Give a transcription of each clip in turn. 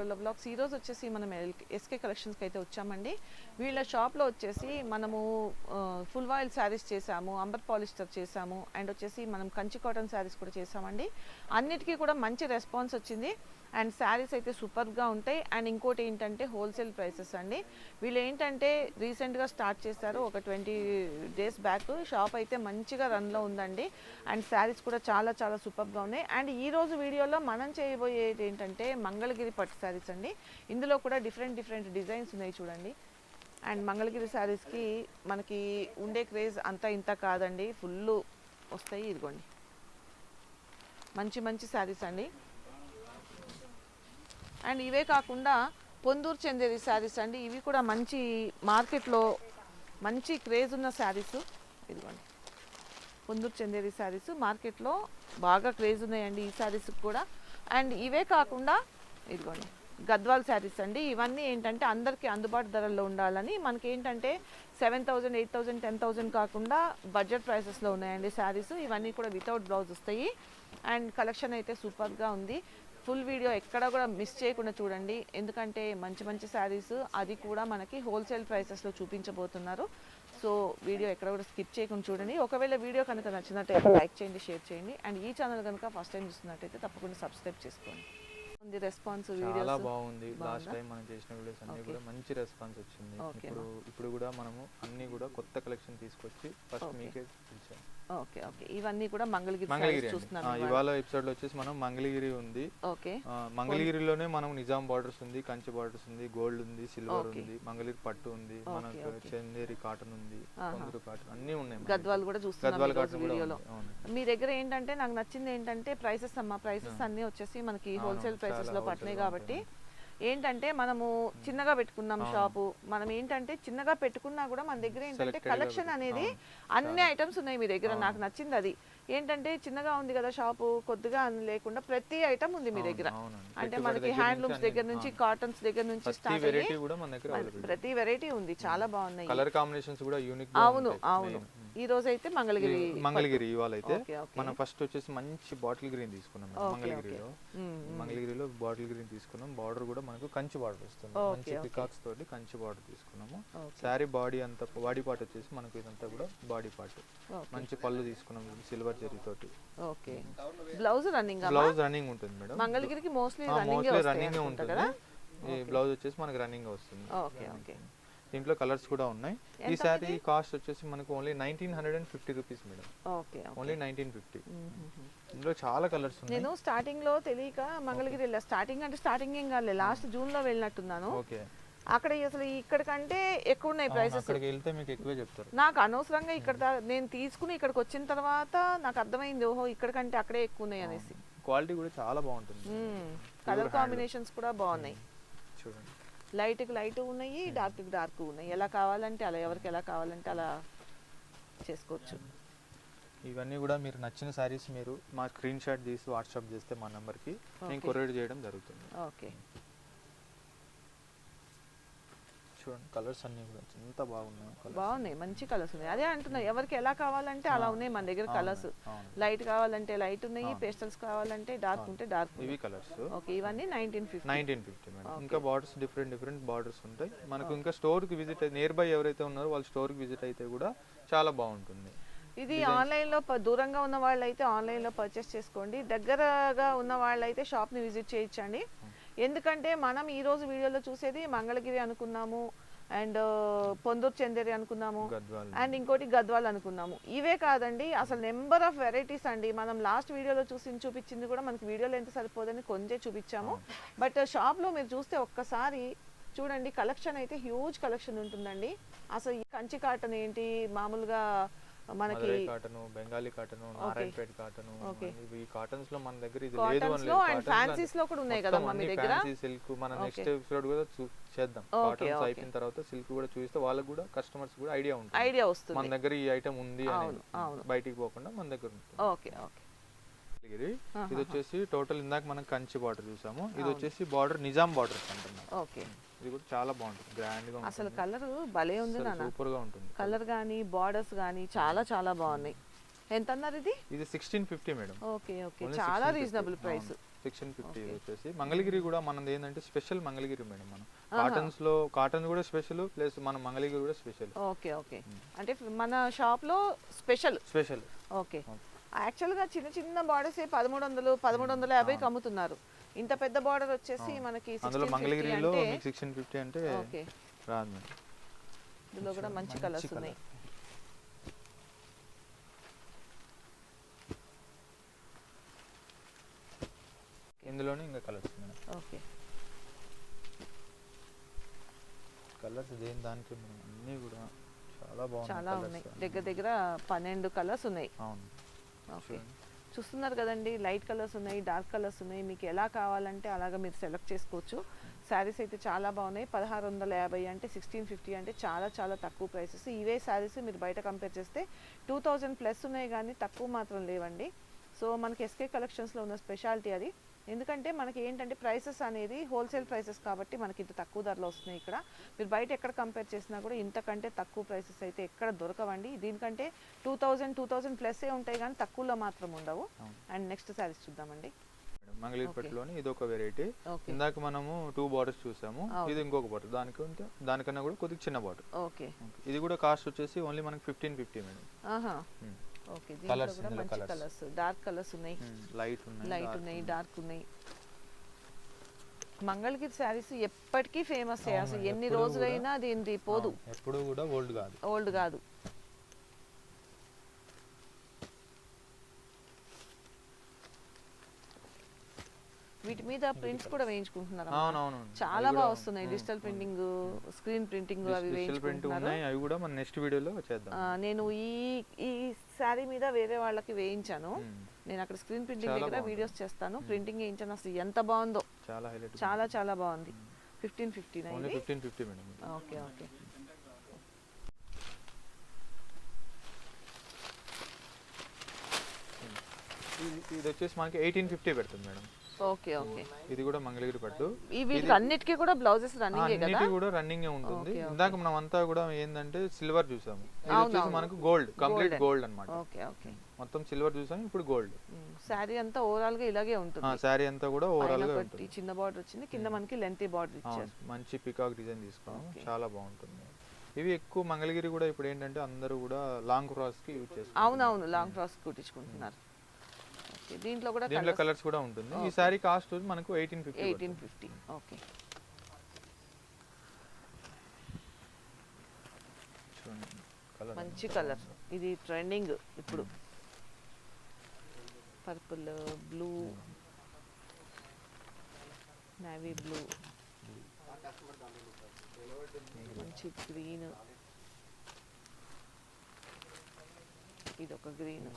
ఫ్లోర్లో బ్లాగ్స్ ఈరోజు వచ్చేసి మనం ఎస్కే కలెక్షన్స్కి అయితే వచ్చామండి. వీళ్ళ షాప్లో వచ్చేసి మనము ఫుల్ వాయిల్ శారీస్ చేసాము అంబర్ పాలిస్టర్ చేసాము అండ్ వచ్చేసి మనం కంచి కాటన్ శారీస్ కూడా చేసామండి. అన్నిటికీ కూడా మంచి రెస్పాన్స్ వచ్చింది. అండ్ శారీస్ అయితే సూపర్గా ఉంటాయి. అండ్ ఇంకోటి ఏంటంటే హోల్సేల్ ప్రైసెస్ అండి. వీళ్ళు ఏంటంటే రీసెంట్గా స్టార్ట్ చేశారు ఒక ట్వంటీ డేస్ బ్యాక్. షాప్ అయితే మంచిగా రన్లో ఉందండి. అండ్ శారీస్ కూడా చాలా చాలా సూపర్గా ఉన్నాయి. అండ్ ఈరోజు వీడియోలో మనం చేయబోయేది ఏంటంటే మంగళగిరి పట్టు శారీస్ అండి. ఇందులో కూడా డిఫరెంట్ డిఫరెంట్ డిజైన్స్ ఉన్నాయి చూడండి. అండ్ మంగళగిరి శారీస్కి మనకి ఉండే క్రేజ్ అంతా ఇంత కాదండి. ఫుల్ వస్తాయి ఇదిగోండి. మంచి మంచి శారీస్ అండి. అండ్ ఇవే కాకుండా పొందూరు చెందేది శారీస్ అండి. ఇవి కూడా మంచి మార్కెట్లో మంచి క్రేజ్ ఉన్న శారీస్. ఇదిగోండి. పొందూరు చెందేది శారీస్. మార్కెట్లో బాగా క్రేజ్ ఉన్నాయండి ఈ శారీస్ కూడా. అండ్ ఇవే కాకుండా ఇదిగోండి. గద్వాల్ శారీస్ అండి. ఇవన్నీ ఏంటంటే అందరికీ అందుబాటు ధరల్లో ఉండాలని. మనకి ఏంటంటే seven thousand eight thousand ten thousand కాకుండా బడ్జెట్ ప్రైసెస్లో ఉన్నాయండి శారీస్. ఇవన్నీ కూడా వితౌట్ బ్లౌజ్ వస్తాయి. అండ్ కలెక్షన్ అయితే సూపర్గా ఉంది. ఫుల్ వీడియో ఎక్కడ కూడా మిస్ చేయకుండా చూడండి. ఎందుకంటే మంచి మంచి శారీస్ అది కూడా మనకి హోల్సేల్ ప్రైసెస్లో చూపించబోతున్నారు. సో వీడియో ఎక్కడ కూడా స్కిప్ చేయకుండా చూడండి. ఒకవేళ వీడియో కనుక నచ్చినట్టయితే లైక్ చేయండి షేర్ చేయండి. అండ్ ఈ ఛానల్ కనుక ఫస్ట్ టైం చూస్తున్నట్టయితే తప్పకుండా సబ్స్క్రైబ్ చేసుకోండి. ఉంది రెస్పాన్స్ చాలా బాగుంది. లాస్ట్? టైం మనం చేసిన వీడియోస్ అన్ని. కూడా మంచి రెస్పాన్స్ వచ్చింది. ఇప్పుడు ఇప్పుడు కూడా మనము అన్ని కూడా కొత్త కలెక్షన్ తీసుకొచ్చి ఫస్ట్. మీకే ఇచ్చాం. ఓకే ఓకే ఇవన్నీ కూడా మంగళగిరి మంగళగిరి sarees అండి. చూస్తున్నాం ఆ, ఇవాళ. ఎపిసోడ్లో వచ్చేసి మనం మంగళగిరి ఉంది ఓకే మంగళగిరిలోనే మనం నిజాం బార్డర్స్ ఉంది కంచి బార్డర్స్ ఉంది గోల్డ్ ఉంది సిల్వర్. ఉంది మంగళగిరి పట్టు ఉంది మనకు. చందేరి కాటన్ ఉంది. కొందరు కాటన్ అన్ని ఉన్నాయి. గద్వాల్ కూడా చూస్తున్నాం గద్వాల్ ఈరోజు కాటన్ వీడియోలో మీ దగ్గర ఏంటంటే నాకు నచ్చింది ఏంటంటే ప్రైసెస్ అమ్మా ప్రైసెస్ అన్నీ వచ్చేసి మనకి హోల్సేల్ ప్రైసెస్లో పట్టినాయి కాబట్టి ఏంటంటే మనము చిన్నగా పెట్టుకున్నాం. షాపు. మనం ఏంటంటే చిన్నగా పెట్టుకున్నా కూడా మన దగ్గర ఏంటంటే కలెక్షన్ అనేది. అన్ని ఐటమ్స్ ఉన్నాయి మీ దగ్గర. నాకు నచ్చింది అది. ఏంటంటే చిన్నగా ఉంది కదా షాపు కొద్దిగా అని లేకుండా ప్రతి ఐటమ్ ఉంది మీ దగ్గర. అంటే మనకి హ్యాండ్లూమ్స్ దగ్గర నుంచి. కాటన్స్ దగ్గర నుంచి ప్రతి స్టార్ట్ వెరైటీ అయ్యి కూడా మన దగ్గర available. ప్రతి వెరైటీ ఉంది. చాలా బాగున్నాయి. కలర్ కాంబినేషన్స్ కూడా యూనిక్ అవును అవును. ఈ రోజు అయితే మంగళగిరి మంగళగిరి ఇవాళ అయితే మనం ఫస్ట్ వచ్చేసి మంచి బాటిల్ గ్రీన్ తీసుకున్నాం మంగళగిరిలో. మంగళగిరిలో బాటిల్ గ్రీన్ తీసుకున్నాం. బార్డర్ కూడా మనకు కంచి బార్డర్ వస్తుంది మంచి. పికాక్స్ తోటి కంచి బార్డర్ తీసుకున్నాము. శారీ బాడీ అంతా బాడీ పార్ట్ వచ్చేసి మనకు ఇదంతా కూడా బాడీ పార్ట్. మంచి పళ్ళు తీసుకున్నాం. సిల్వర్ జరీ తోటి. Okay. Blouse running blouse running ఉంటుంది మేడం. మంగళగిరికి మోస్ట్లీ రన్నింగ్ ఉంటుంది. ఈ బ్లౌజ్ వచ్చేసి మనకు రన్నింగ్ వస్తుంది. Okay okay. దీంట్లో కలర్స్ కూడా ఉన్నాయి. ఈ శారీ కాస్ట్ వచ్చేసి మనకు only nineteen hundred and fifty rupees madam okay only nineteen fifty ఇందులో చాలా కలర్స్ ఉన్నాయి. నేను స్టార్టింగ్లో తెలియక మంగళగిరి వెళ్ళా. స్టార్టింగ్ అంటే స్టార్టింగ్ ఏం కాలే లాస్ట్ జూన్లో వెళ్ళినట్టున్నాను. ఓకే. అక్కడ అసలు ఇక్కడికంటే ఎక్కువ ఉన్నాయి ప్రైసెస్ అక్కడికి వెళ్తే మీకు ఎక్కువే చెప్తారు. నాకు అనవసరంగా ఇక్కడ నేను తీసుకుని ఇక్కడికి వచ్చిన తర్వాత నాకు అర్థమైంది ఓహో ఇక్కడికంటే అక్కడే ఎక్కువ ఉన్నాయి అనేసి. క్వాలిటీ కూడా చాలా బాగుంటుంది. కలర్ కాంబినేషన్స్ కూడా బాగున్నాయి. చూడండి. లైట్కి లైట్ ఉన్నాయి డార్క్కి డార్క్ ఉన్నాయి. ఎలా కావాలంటే అలా ఎవరికి ఎలా కావాలంటే అలా చేసుకోవచ్చు. ఇవన్నీ కూడా మీరు నచ్చిన శారీస్ మీరు మా స్క్రీన్ షాట్ తీసి వాట్సాప్ చేస్తే మా నెంబర్కి నేను. కొరియర్ చేయడం జరుగుతుంది. ఓకే. చూడండి కలర్స్ అన్నీ కూడా ఎంత బాగున్నాయి. బాగున్నాయి మంచి కలర్స్ ఉన్నాయి. అదే అంటున్నా ఎవరికి ఎలా కావాలంటే అలా ఉన్నాయి మన దగ్గర కలర్స్. లైట్ కావాలంటే లైట్ ఉన్నాయి. పేస్టల్స్ కావాలంటే డార్క్ ఉంటే డార్క్ ఇవి కలర్స్. ఓకే ఇవన్నీ nineteen fifty nineteen fifty madam. ఇంకా బార్డర్స్ డిఫరెంట్ డిఫరెంట్ బార్డర్స్ ఉంటాయి. మనకు ఇంకా స్టోర్కి విజిట్ నియర్ బై ఎవరైతే ఉన్నారో వాళ్ళు స్టోర్కి విజిట్ అయితే కూడా చాలా బాగుంటుంది. ఇది ఆన్లైన్లో ప- దూరంగా ఉన్న వాళ్ళు అయితే ఆన్లైన్లో పర్చేస్ చేసుకోండి. దగ్గరగా ఉన్న వాళ్ళు అయితే షాప్ని విజిట్ చేయించండి. ఎందుకంటే మనం ఈ రోజు వీడియోలో చూసేది మంగళగిరి అనుకున్నాము అండ్ పొందూరు చందేరి అనుకున్నాము అండ్ ఇంకోటి గద్వాల్ అనుకున్నాము. ఇవే కాదండి అసలు నెంబర్ ఆఫ్ వెరైటీస్ అండి. మనం లాస్ట్ వీడియోలో చూసి చూపించింది కూడా మనకి వీడియోలో ఎంత సరిపోదని కొంచెం చూపించాము. బట్ షాప్లో మీరు చూస్తే ఒక్కసారి చూడండి కలెక్షన్ అయితే హ్యూజ్ కలెక్షన్ ఉంటుందండి. అసలు ఈ కంచి కాటన్ ఏంటి మామూలుగా మనకి cotton Bengali cotton Narayanpet cotton. ఈ కాటన్స్లో మన దగ్గర ఇది లేదు అని లేదు. అండ్ ఫ్యాన్సీస్లో కూడా ఉన్నాయి కదా మొత్తం మీ అన్ని దగ్గర? ఫ్యాన్సీ సిల్క్ మన నెక్స్ట్. ఎపిసోడ్ కూడా చేద్దాం. కాటన్స్. అయిపోయిన తర్వాత సిల్క్ కూడా చూస్తే వాళ్ళకి కూడా కస్టమర్స్ కూడా ఐడియా ఉంటుంది. ఐడియా మన వస్తుంది దగ్గర ఈ ఐటమ్ ఉంది అని. బయటికి పోకుండా మన దగ్గర ఉంటుంది. Okay okay. ఇది వచ్చేసి టోటల్ ఇందాక మనం కంచి బార్డర్ చూసాము. ఇది. వచ్చేసి బార్డర్ నిజాం బార్డర్ అంటున్నాం ఓకే. ఇది కూడా చాలా బాగుంటుంది. గ్రాండ్గా అసలు కలర్ భలే ఉంది నాన్న. సూపర్గా ఉంటుంది కలర్. కానీ బార్డర్స్ కానీ చాలా చాలా బాగున్నాయి. ఎంత అన్నారు ఇది? ఇది sixteen fifty madam. Okay okay. చాలా 1650. Reasonable price. సెక్షన్ ఫిఫ్టీ వచ్చేసి. మంగళగిరి కూడా మనది ఏంటంటే స్పెషల్ మంగళగిరి మేడం మనం. కాటన్స్లో కాటన్ కూడా స్పెషల్ ప్లస్ మన మంగళగిరి కూడా స్పెషల్ ఓకే ఓకే. అంటే మన షాప్లో స్పెషల్ స్పెషల్ ఓకే. యాక్చువల్గా చిన్న చిన్న బార్డర్స్ పదమూడు వందలు పదమూడు వందల యాభైకి అమ్ముతున్నారు. ఇంత పెద్ద బార్డర్ వచ్చేసి మనకి అందులో 1650 మంగళగిరిలో మీకు సెక్షన్ ఫిఫ్టీ అంటే ఓకే. రాదు ఇందులో కూడా మంచి కలర్స్. ఉన్నాయి ఇందులోనే ఇంకా కలర్స్ ఓకే. కలర్స్ దేని దానికి అన్నీ కూడా చాలా బాగున్నాయి చాలా ఉన్నాయి. దగ్గర దగ్గర పన్నెండు కలర్స్ ఉన్నాయి. అవును. ఓకే. చూస్తున్నారు కదండి లైట్ కలర్స్ ఉన్నాయి డార్క్ కలర్స్ ఉన్నాయి మీకు ఎలా కావాలంటే అలాగా మీరు సెలెక్ట్ చేసుకోవచ్చు. శారీస్ అయితే చాలా బాగున్నాయి పదహారు వందల యాభై అంటే సిక్స్టీన్ ఫిఫ్టీ అంటే చాలా చాలా తక్కువ ప్రైసెస్. ఇవే శారీస్ మీరు బయట కంపేర్ చేస్తే టూ థౌజండ్ ప్లస్ ఉన్నాయి కానీ తక్కువ మాత్రం లేవండి. సో మనకి ఎస్కే కలెక్షన్స్లో ఉన్న స్పెషాలిటీ అది. ఎందుకంటే మనకి ఏంటంటే ప్రైసెస్ అనేది హోల్సేల్ ప్రైసెస్ కాబట్టి మనకి ఇంత తక్కువ ధరలో వస్తున్నాయి ఇక్కడ. మీరు బయట ఎక్కడ కంపేర్ చేసినా కూడా ఇంతకంటే తక్కువ ప్రైసెస్ అయితే ఎక్కడ దొరకవండి. దీనికంటే టూ థౌజండ్ టూ థౌజండ్ ప్లస్సే ఉంటాయి కానీ తక్కువలో మాత్రం ఉండవు. అండ్ నెక్స్ట్ శారీస్ చూద్దామండి. మేడం, మంగళగిరి పట్టులోని ఇది ఒక వెరైటీ ఇందాక మనము టూ బార్డర్స్ చూసాము. ఇది ఇంకొక బార్డర్ దానికి దానికన్నా కూడా కొద్దిగా చిన్న ఓకే. ఇది కూడా కాస్ట్ వచ్చేసి ఓన్లీ మనకి ఫిఫ్టీన్ ఫిఫ్టీ మేడం. ఓకే ఇందులో మంచి. కలర్స్ డార్క్ కలర్స్ ఉన్నాయి. లైట్ ఉన్నాయి లైట్ ఉన్నాయి డార్క్ ఉన్నాయి. మంగళగిరి శారీస్ ఎప్పటికీ ఫేమస్ అసలు ఎన్ని రోజులైనా దీనిది పోదు. ఎప్పుడూ కూడా ఓల్డ్ కాదు. ఓల్డ్ కాదు. వీటి మీద ప్రింట్స్ కూడా వేయించుకుంటున్నారు చాలా బాగా వస్తున్నాయి డిజిటల్ ప్రింటింగ్ స్క్రీన్ ప్రింటింగ్ అవి వేయించుకుంటున్నారు? అవి కూడా మన నెక్స్ట్ వీడియోలో చేద్దాం. నేను ఈ ఈ శారీ మీద వేరే వాళ్ళకి వేయించాను. నేను అక్కడ స్క్రీన్ ప్రింటింగ్ దగ్గర. వీడియోస్ చేస్తాను. ప్రింటింగ్ వేయించాను. అసలు ఎంత బాగుందో. చాలా చాలా చాలా బాగుంది. ఫిఫ్టీన్ అయింది ఫిఫ్టీన్ ఫిఫ్టీ. Okay okay. ఇది- ఇది వచ్చేసి మనకి ఎయిటీన్ ఫిఫ్టీ పెడుతుంది మేడం. Okay okay. ఇది కూడా మంగళగిరి పట్టు. ఈ వీటికి అన్నిటికీ కూడా బ్లౌజెస్ రన్నింగ్ అన్నిటి కూడా రన్నింగ్ ఉంటుంది. ఇందాక మనం అంతా కూడా ఏంటంటే సిల్వర్ చూసాము. వచ్చేసి. మనకు గోల్డ్ కంప్లీట్. గోల్డ్. అన్నమాట. Okay okay. మొత్తం సిల్వర్ చూసాము ఇప్పుడు గోల్డ్. శారీ అంతా ఓవరాల్గా ఇలాగే ఉంటుంది. శారీ అంతా కూడా ఓవరాల్గా ఉంటుంది. చిన్న బార్డర్ వచ్చింది కింద మనకి లెంతీ బార్డర్ ఇచ్చారు. మంచి పికాక్ డిజైన్ తీసుకున్నాం. చాలా బాగుంటుంది. ఇవి ఎక్కువ మంగళగిరి కూడా ఇప్పుడు ఏంటంటే అందరూ కూడా లాంగ్ క్రాస్కి యూజ్ చేస్తారు అవునవును లాంగ్ ఫ్రాక్స్ కుట్టించుకుంటున్నారు. ఓకే. దీంట్లో కూడా దీంట్లో కలర్స్ కూడా ఉంటుంది. ఈ శారీ కాస్ట్ మనకు eighteen fifty eighteen fifty okay. మంచి కలర్ ఇది ట్రెండింగ్ ఇప్పుడు. పర్పుల్ బ్లూ నేవీ బ్లూ మంచి గ్రీన్ ఇది ఒక గ్రీన్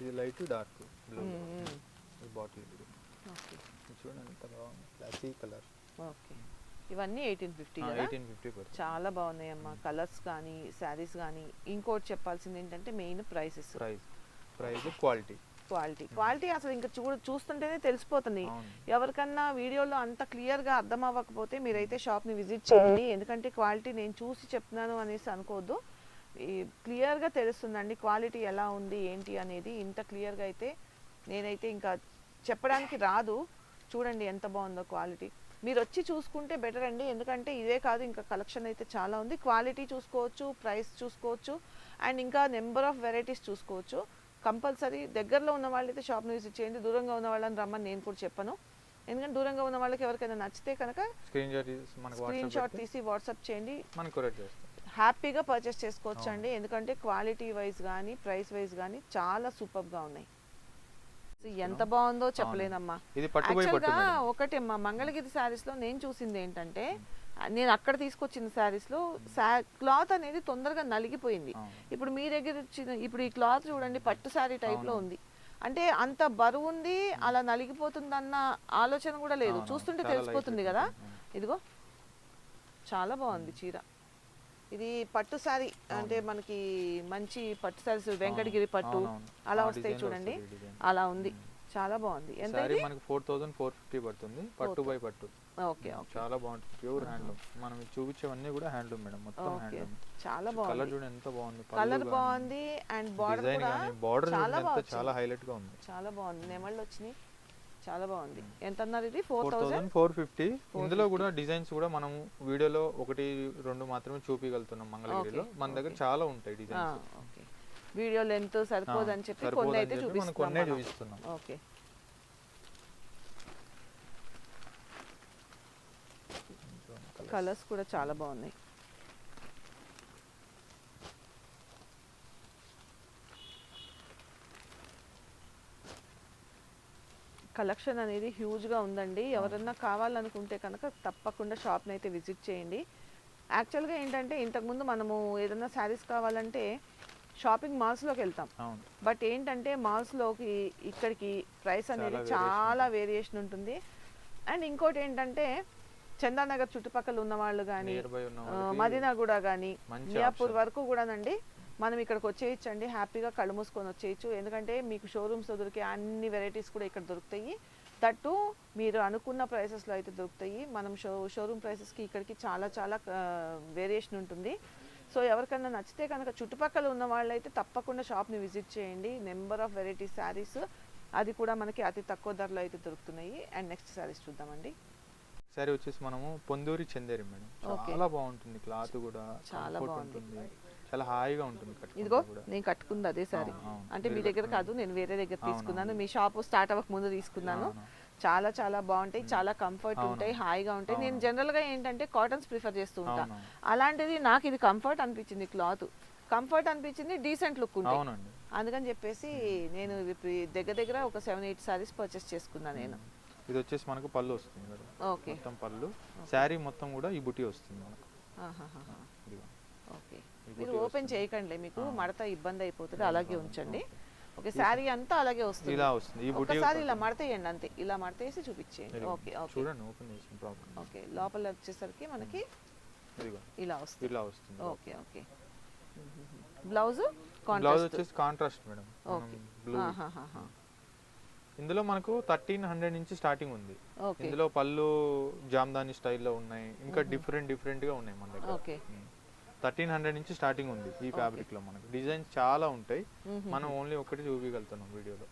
ఇది light dark blue. Bottle okay. చూడండి ఎంత బాగుంది. Classy colour okay. ఇవన్నీ ఎయిటీన్ ఫిఫ్టీ ఎయిటీన్ ఫిఫ్టీ చాలా బాగున్నాయి అమ్మా. కలర్స్ కానీ శారీస్ కానీ ఇంకోటి చెప్పాల్సింది ఏంటంటే main prices price price quality quality quality అసలు ఇంకా చూ చూస్తుంటేనే తెలిసిపోతుంది. ఎవరికన్నా వీడియోలో అంత క్లియర్గా అర్థం అవ్వకపోతే మీరైతే షాప్ని విజిట్ చేయండి. ఎందుకంటే క్వాలిటీ నేను చూసి చెప్తున్నాను అనేసి అనుకోవద్దు. క్లియర్గా తెలుస్తుందండి క్వాలిటీ ఎలా ఉంది ఏంటి అనేది. ఇంత క్లియర్గా అయితే నేనైతే ఇంకా చెప్పడానికి రాదు. చూడండి ఎంత బాగుందో క్వాలిటీ. మీరు వచ్చి చూసుకుంటే బెటర్ అండి. ఎందుకంటే ఇదే కాదు ఇంకా కలెక్షన్ అయితే చాలా ఉంది. క్వాలిటీ చూసుకోవచ్చు ప్రైస్ చూసుకోవచ్చు అండ్ ఇంకా నెంబర్ ఆఫ్ వెరైటీస్ చూసుకోవచ్చు. కంపల్సరీ దగ్గరలో ఉన్న వాళ్ళైతే షాప్ని విజిట్ చేయండి. దూరంగా ఉన్న వాళ్ళని రమ్మని నేను కూడా చెప్పను. ఎందుకంటే దూరంగా ఉన్న వాళ్ళకి ఎవరికైనా నచ్చితే కనుక స్క్రీన్ షాట్ తీసి వాట్సాప్ చేయండి. హ్యాపీగా పర్చేస్ చేసుకోవచ్చు అండి ఎందుకంటే క్వాలిటీ వైజ్ కానీ ప్రైస్ వైజ్ కానీ చాలా సూపర్గా ఉన్నాయి. ఎంత బాగుందో చెప్పలేనమ్మా యాక్చువల్గా మేడం. ఒకటి అమ్మా మంగళగిరి శారీస్లో నేను చూసింది ఏంటంటే నేను అక్కడ తీసుకొచ్చిన శారీస్లో క్లాత్ అనేది తొందరగా నలిగిపోయింది. ఇప్పుడు మీ దగ్గర ఇచ్చిన ఇప్పుడు ఈ క్లాత్ చూడండి పట్టు శారీ టైప్లో ఉంది. అంటే అంత బరువు ఉంది అలా నలిగిపోతుందన్న ఆలోచన కూడా లేదు. చూస్తుంటే తెలిసిపోతుంది కదా. ఇదిగో చాలా బాగుంది చీర. ఇది పట్టు శారీ అంటే మనకి మంచి పట్టు శారీస్ వెంకటగిరి పట్టు. అలా వస్తాయి చూడండి. అలా ఉంది. చాలా బాగుంది. ఎంత మనకి ఫోర్ థౌసండ్ ఫోర్ ఫిఫ్టీ పడుతుంది. పట్టు బై పట్టు. Okay okay. చాలా బాగుంటుంది. Pure handloom. మనం చూపించేవన్నీ కూడా హ్యాండ్లూమ్ మేడం. మొత్తం హ్యాండ్లూమ్. చాలా కలర్ బాగుంది. చూడండి ఎంత బాగుంది. కలర్ బాగుంది. అండ్ బార్డర్ కూడా బార్డర్ చాలా చాలా హైలైట్గా ఉంది. చాలా బాగుంది. నెమళ్ళు వచ్చినాయి. చాలా బాగుంది. ఎంత అన్నారు ఇది? Four thousand four fifty. ఇందులో కూడా డిజైన్స్ కూడా మనం వీడియోలో ఒకటి రెండు మాత్రమే చూపించగలుగుతున్నాం మంగళగిరిలో. మన దగ్గర. చాలా ఉంటాయి డిజైన్స్. వీడియో లెంత్ సరిపోదని చెప్పి కొన్ని అయితే కొన్నే. చూపిస్తున్నాం. ఓకే. కలర్స్ కూడా చాలా బాగున్నాయి. కలెక్షన్ అనేది హ్యూజ్గా ఉందండి. ఎవరన్నా కావాలనుకుంటే కనుక తప్పకుండా షాప్ని అయితే విజిట్ చేయండి. యాక్చువల్గా ఏంటంటే ఇంతకుముందు మనము ఏదైనా శారీస్ కావాలంటే షాపింగ్ మాల్స్లోకి వెళ్తాం. బట్ ఏంటంటే మాల్స్లోకి ఇక్కడికి ప్రైస్ అనేది చాలా వేరియేషన్ ఉంటుంది. అండ్ ఇంకోటి ఏంటంటే చందానగర్ చుట్టుపక్కల ఉన్న వాళ్ళు కానీ మదీనాగూడ కానీ మియాపూర్. వరకు కూడానండి మనం ఇక్కడికి వచ్చేయచ్చండి. హ్యాపీగా కళ్ళు మూసుకొని వచ్చేయచ్చు. ఎందుకంటే మీకు షోరూమ్స్లో దొరికే అన్ని వెరైటీస్ కూడా ఇక్కడ దొరుకుతాయి. దట్టు మీరు అనుకున్న ప్రైసెస్లో అయితే దొరుకుతాయి. మనం షో షోరూమ్ ప్రైసెస్కి ఇక్కడికి చాలా చాలా వేరియేషన్ ఉంటుంది. సో ఎవరికైనా నచ్చితే కనుక చుట్టుపక్కల ఉన్న వాళ్ళైతే తప్పకుండా షాప్ని విజిట్ చేయండి. నెంబర్ ఆఫ్ వెరైటీ శారీస్ అది కూడా మనకి అతి తక్కువ ధరలో అయితే దొరుకుతున్నాయి. అండ్ నెక్స్ట్ శారీస్ చూద్దామండి. సారీ వచ్చేసి మనము పొందూరి చందేరి మేడం. చాలా బాగుంటుంది క్లాత్ కూడా. చాలా. ఉంటుంది. చాలా హాయిగా ఉంటుంది ఇదిగో నేను కట్టుకుంది అదే సారీ. అంటే మీ దగ్గర. కాదు నేను వేరే దగ్గర తీసుకున్నాను. మీ షాప్ స్టార్ట్ అవ్వక ముందు తీసుకున్నాను. చాలా చాలా బాగుంటాయి చాలా కంఫర్ట్. ఉంటాయి హాయిగా ఉంటాయి. నేను అవును. జనరల్గా ఏంటంటే కాటన్స్ ప్రిఫర్ చేస్తూ ఉంటా. అవును. అలాంటిది నాకు ఇది కంఫర్ట్ అనిపించింది క్లాత్. కంఫర్ట్ అనిపించింది డీసెంట్ లుక్ అవునండి. అందుకని చెప్పేసి నేను దగ్గర దగ్గర ఒక సెవెన్ ఎయిట్ సారీస్ పర్చేస్ చేసుకున్నా నేను. ఇది వచ్చేసి మనకు పళ్ళు వస్తుంది ఓకే. మొత్తం పళ్ళు. శారీ మొత్తం కూడా ఈ బుటీ వస్తుంది మనకు. ఓకే. మీరు ఓపెన్. చేయకండి మీకు. మడత ఇబ్బంది అయిపోతుంది అలాగే ఉంచండి. ఓకే. శారీ అంతా అలాగే వస్తుంది. ఇలా వస్తుంది. ఒకసారి ఇలా మడతేయండి అంతే ఇలా మడతేసి చూపించేయండి. Okay okay. చూడండి ఓపెన్ చేసిన ప్రాబ్లం ఓకే లోపల వచ్చేసరికి మనకి ఇలా వస్తుంది. ఇలా వస్తుంది. Okay okay. బ్లౌజ్ బ్లౌజ్ వచ్చేసి కాంట్రాస్ట్ మేడం. ఓకే. బ్లూ. ఇందులో మనకు థర్టీన్ హండ్రెడ్ నుంచి స్టార్టింగ్ ఉంది. ఓకే. ఇందులో పళ్ళు జామ్దాని స్టైల్లో ఉన్నాయి. ఇంకా డిఫరెంట్ డిఫరెంట్గా ఉన్నాయి మన దగ్గర. ఓకే. థర్టీన్ హండ్రెడ్ నుంచి స్టార్టింగ్ ఉంది ఈ ఫ్యాబ్రిక్లో మనకు. డిజైన్స్ చాలా ఉంటాయి. మనం ఓన్లీ ఒకటి చూపించగలుగుతున్నాం వీడియోలో.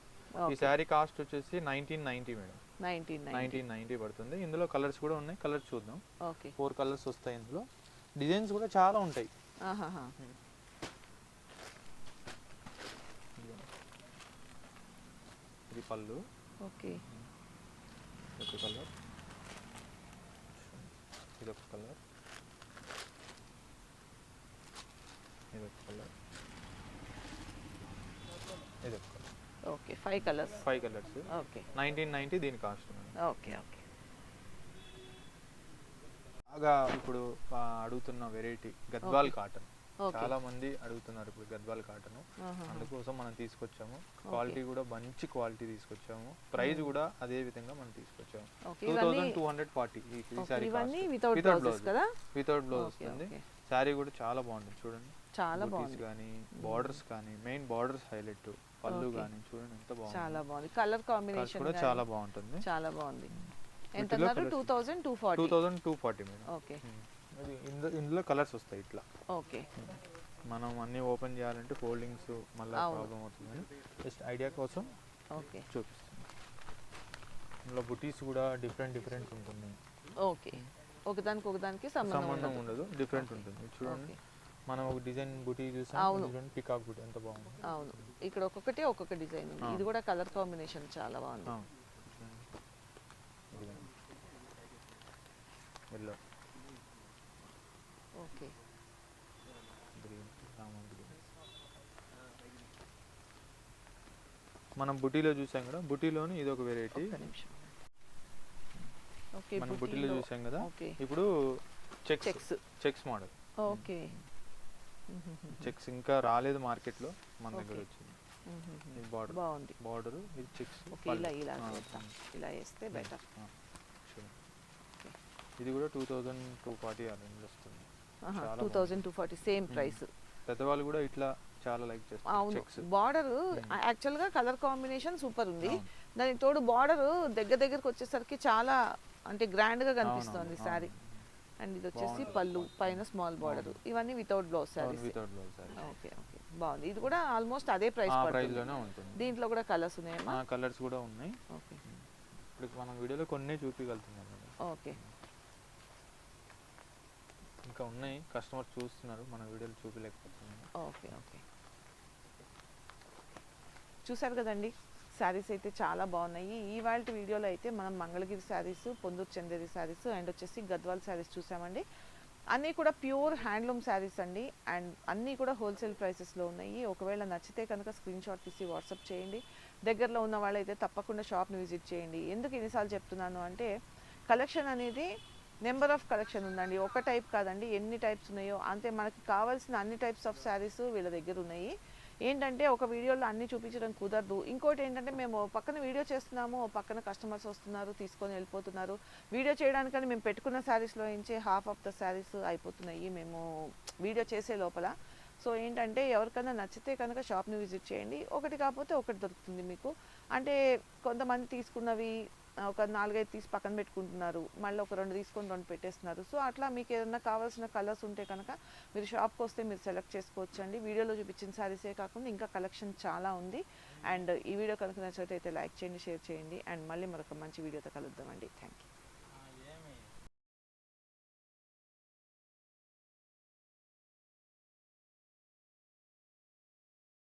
ఈ శారీ కాస్ట్ వచ్చేసి nineteen ninety madam. Nineteen nine nineteen ninety పడుతుంది. ఇందులో కలర్స్ కూడా ఉన్నాయి. కలర్స్ చూద్దాం. ఓకే. ఫోర్ కలర్స్ వస్తాయి ఇందులో. డిజైన్స్ కూడా చాలా ఉంటాయి. ఇది పళ్ళు. ఓకే. ఒక కలర్. ఇది ఒక కలర్. ఇది ఒక కలర్ ఇది ఒక colour okay five colours. Five colours. Okay. Nineteen ninety దీని కాస్ట్ ఓకే ఓకే. బాగా ఇప్పుడు అడుగుతున్న వెరైటీ గద్వాల్ కాటన్. చాలా మంది అడుగుతున్నారు ఇప్పుడు గద్వాల్ కాటన్. అందుకోసం మనం తీసుకొచ్చాము. క్వాలిటీ కూడా మంచి క్వాలిటీ తీసుకొచ్చాము. ప్రైస్ కూడా అదే విధంగా మనం తీసుకొచ్చాము. Two thousand two hundred forty ఈ సారీ ఇవన్నీ వితౌట్ బ్లౌజెస్ కదా? వితౌట్ బ్లౌజ్ వస్తుంది. శారీ కూడా చాలా బాగుంటుంది. చూడండి. చాలా బాగుంది. కానీ బార్డర్స్ కానీ మెయిన్ బార్డర్స్ హైలైట్ పళ్ళు. కానీ చూడండి ఎంత బాగుంది. చాలా బాగుంది. కలర్ కాంబినేషన్ కూడా చాలా బాగుంటుంది. చాలా బాగుంది. ఎంత వీటిలో అన్నారు? Two thousand two two forty thousand two forty madam. Okay. అది ఇందులో కలర్స్ వస్తాయి ఇట్లా. ఓకే. మనం అన్ని ఓపెన్ చేయాలంటే ఫోల్డింగ్స్ మళ్ళీ. ప్రాబ్లం అవుతుంది జస్ట్ ఐడియా కోసం ఓకే. చూపిస్తాను. ఇందులో బుటీస్ కూడా డిఫరెంట్ డిఫరెంట్ ఉంటుంది. ఓకే. ఒకదానికి ఒకదానికి సంబంధం ఉండదు. డిఫరెంట్. ఉంటుంది. చూడండి. మనం ఒక డిజైన్ బుటీ చూసాం పికాక్ బుటీ ఎంత బాగుంది. అవును. ఇక్కడ ఒక్కొక్కటి ఒక్కొక్క డిజైన్ ఉంది. ఇది కూడా కలర్ కాంబినేషన్ చాలా బాగుంది. ఎల్లో. ఓకే. మనం బుటీలో చూసాం కదా బుటీలోని ఇది ఒక వెరైటీ మనం బుటీలో చూసాం కదా ఓకే. ఇప్పుడు checks. Checks model. Okay. Checks ఇంకా రాలేదు మార్కెట్లో మన దగ్గర. వచ్చింది. బార్డర్ బాగుంది. బార్డర్ ఇది చెక్స్ ఇలా ఇలా ఇలా వేస్తే బెటర్ ఇది కూడా టూ థౌజండ్ టూ ఫార్టీ అలా వస్తుంది two thousand two forty same price. పెద్దవాళ్ళు కూడా ఇట్లా చాలా లైక్ చేస్తారు అవును. బార్డర్ యాక్చువల్గా కలర్ కాంబినేషన్ సూపర్ ఉంది. దానికి తోడు బార్డర్ దగ్గర దగ్గరకు వచ్చేసరికి చాలా అంటే గ్రాండ్గా కనిపిస్తుంది శారీ అండ్ ఇది వచ్చేసి. పళ్ళు పైన స్మాల్ బార్డర్ ఇవన్నీ without blouse saris without blouse sari okay okay బాగుంది ఇది కూడా ఆల్మోస్ట్ అదే ప్రైస్ ప్రైస్లోనే ఉంటుంది. దీంట్లో కూడా కలర్స్ ఉన్నాయమ్మా? ఆ కలర్స్ కూడా ఉన్నాయి. ఓకే ఇప్పుడు మనం వీడియోలో కొన్ని చూపించగలుగుతున్నాం ఓకే ఇంకా ఉన్నాయి. కస్టమర్ చూస్తున్నారు. మన వీడియోలో చూపించలేకపోతున్నాం ఓకే ఓకే చూసారు కదండి? శారీస్ అయితే చాలా బాగున్నాయి. ఇవాళ వీడియోలో అయితే మనం Mangalagiri saris Ponduru Chanderi saris and వచ్చేసి గద్వాల్ శారీస్ చూసామండి. అన్నీ కూడా ప్యూర్ హ్యాండ్లూమ్ శారీస్ అండి. అండ్ అన్నీ కూడా హోల్సేల్ ప్రైసెస్లో ఉన్నాయి. ఒకవేళ నచ్చితే కనుక స్క్రీన్ షాట్ తీసి వాట్సాప్ చేయండి. దగ్గరలో ఉన్న వాళ్ళైతే తప్పకుండా షాప్ని విజిట్ చేయండి. ఎందుకు ఎన్నిసార్లు చెప్తున్నాను అంటే కలెక్షన్ అనేది నెంబర్ ఆఫ్ కలెక్షన్ ఉందండి. ఒక టైప్ కాదండి. ఎన్ని టైప్స్ ఉన్నాయో అంతే మనకి కావాల్సిన అన్ని టైప్స్ ఆఫ్ శారీస్ వీళ్ళ దగ్గర ఉన్నాయి. ఏంటంటే ఒక వీడియోలో అన్ని చూపించడం కుదరదు. ఇంకోటి ఏంటంటే మేము పక్కన వీడియో చేస్తున్నాము పక్కన కస్టమర్స్ వస్తున్నారు తీసుకొని వెళ్ళిపోతున్నారు. వీడియో చేయడానికని మేము పెట్టుకున్న శారీస్లో నుంచి హాఫ్ ఆఫ్ ద శారీస్ అయిపోతున్నాయి మేము వీడియో చేసే లోపల. సో ఏంటంటే ఎవరికైనా నచ్చితే కనుక షాప్ని విజిట్ చేయండి. ఒకటి కాకపోతే ఒకటి దొరుకుతుంది మీకు. అంటే కొంతమంది తీసుకున్నవి ఒక నాలుగైదు తీసి పక్కన పెట్టుకుంటున్నారు. మళ్ళీ ఒక రెండు తీసుకొని రెండు పెట్టేస్తున్నారు. సో అట్లా మీకు ఏదైనా కావాల్సిన కలర్స్ ఉంటే కనుక మీరు షాప్కి వస్తే మీరు సెలెక్ట్ చేసుకోవచ్చు అండి వీడియోలో చూపించిన శారీసే కాకుండా ఇంకా కలెక్షన్ చాలా ఉంది. అండ్ ఈ వీడియో కనుక నచ్చినట్లయితే లైక్ చేయండి షేర్ చేయండి. అండ్ మళ్ళీ మరొక మంచి వీడియోతో కలుద్దామండి. Thank you